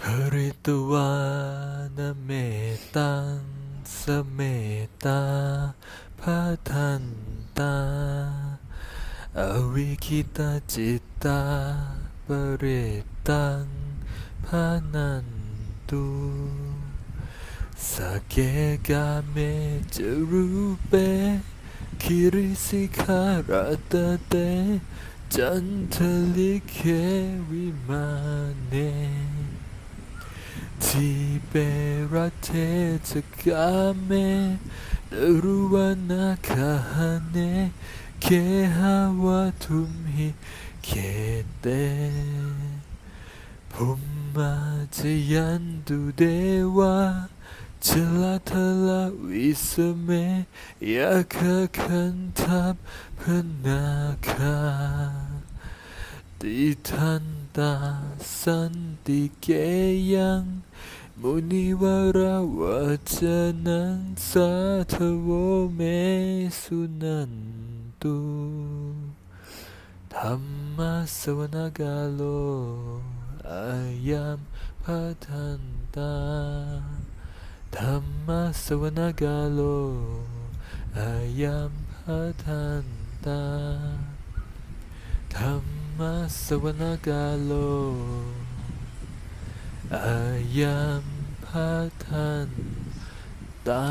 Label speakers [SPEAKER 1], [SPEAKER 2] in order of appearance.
[SPEAKER 1] ภริตวานเมตังสเมตาพาทันตา อวิคิตาจิตตาปเรตังพานันตุสกเกกาเมจรูเปคิริสิกขาราตเต จันทลิเควิมาเน ทีเปรัเทจกาเมดรุวานาคาเนเคหาวทุมหิเคเตภุมมาจยันตุเดวาชลาทลาวิสเมยาคาคันทัพพนาคาติทัน ตาสันติเกยังมุนิวราวาจนังสาทโวเมสุนันตุธรรมสวนกาโลอายามพัทันตาธรรมสวนกาโลอายามพัทันตาธรรม มาสวนากาโล อายามพาทันตา